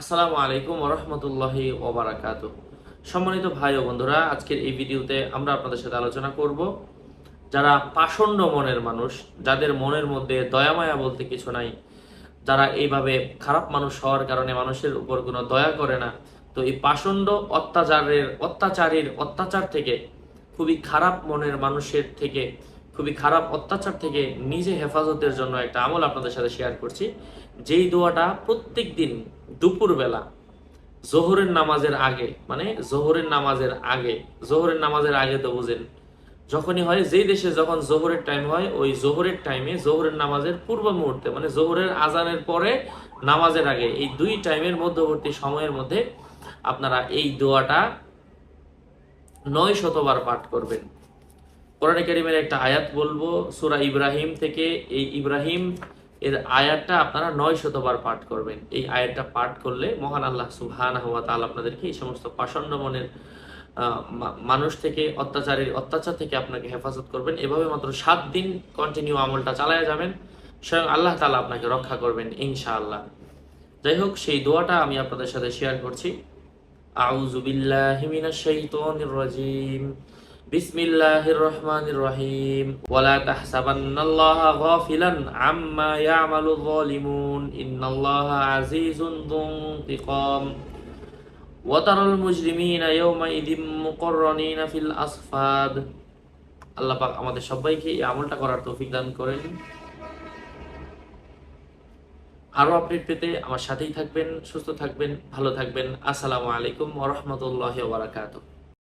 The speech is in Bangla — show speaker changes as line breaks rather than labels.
আসসালামু আলাইকুম রহমতুল্লাহি ওবরাকাত সম্মানিত ভাই ও বন্ধুরা, আজকের এই ভিডিওতে আমরা আপনাদের সাথে আলোচনা করব যারা পাষণ্ড মনের মানুষ, যাদের মনের মধ্যে দয়ামায়া বলতে কিছু নাই, যারা এইভাবে খারাপ মানুষ হওয়ার কারণে মানুষের উপর কোনো দয়া করে না, তো এই পাষণ্ড অত্যাচারের অত্যাচারীর অত্যাচার থেকে, খুবই খারাপ মনের মানুষের থেকে খুবই খারাপ অত্যাচার থেকে নিজে হেফাজতের জন্য একটা আমল আপনাদের সাথে শেয়ার করছি। যেই দোয়াটা প্রত্যেক দিন দুপুরবেলা জোহরের নামাজের আগে মানে জোহরের নামাজের আগে, জোহরের নামাজের আগে তো বুঝেন, যখনই হয়, যেই দেশে যখন জোহরের টাইম হয়, ওই জোহরের টাইমে জোহরের নামাজের পূর্ব মুহূর্তে মানে জোহরের আজানের পরে নামাজের আগে, এই দুই টাইমের মধ্যবর্তী সময়ের মধ্যে আপনারা এই দোয়াটা নয় শতবার পাঠ করবেন। কোরআন কারিমের একটা আয়াত বলব, সুরা ইব্রাহিম থেকে এই ইব্রাহিম এর আয়াতটা আপনারা নয় শতবার পাঠ করবেন। এই আয়াতটা পাঠ করলে মহান আল্লাহ ওয়া তাআলা আপনাদেরকে এই সমস্ত পাষণ্ড মনের মানুষ থেকে, অত্যাচারের অত্যাচার থেকে আপনাকে হেফাজত করবেন। এভাবে মাত্র সাত দিন কন্টিনিউ আমলটা চালায়া যাবেন। স্বয়ং আল্লাহ তাআলা আপনাকে রক্ষা করবেন ইনশাআল্লাহ। যাই হোক, সেই দোয়াটা আমি আপনাদের সাথে শেয়ার করছি। আউযু বিল্লাহি মিনাশ শাইতানির রাজিম। বিসমিল্লাহির রহমানির রহিম ওয়ালা তাহসাবান্নাল্লাহা গাফিলান আম্মা ইয়ামালুয যালিমুন ইন্নাল্লাহা আজিজুন যুন্তিকাম وترى المجرمين يومئذ مقرنين في الأصفاد আল্লাহ পাক আমাদের সবাইকে এই আমলটা করার তৌফিক দান করেন আরো আপডেট পেতে আমার সাথেই থাকবেন সুস্থ থাকবেন ভালো থাকবেন আসসালামু আলাইকুম ওয়া রাহমাতুল্লাহি ওয়া বারাকাতুহু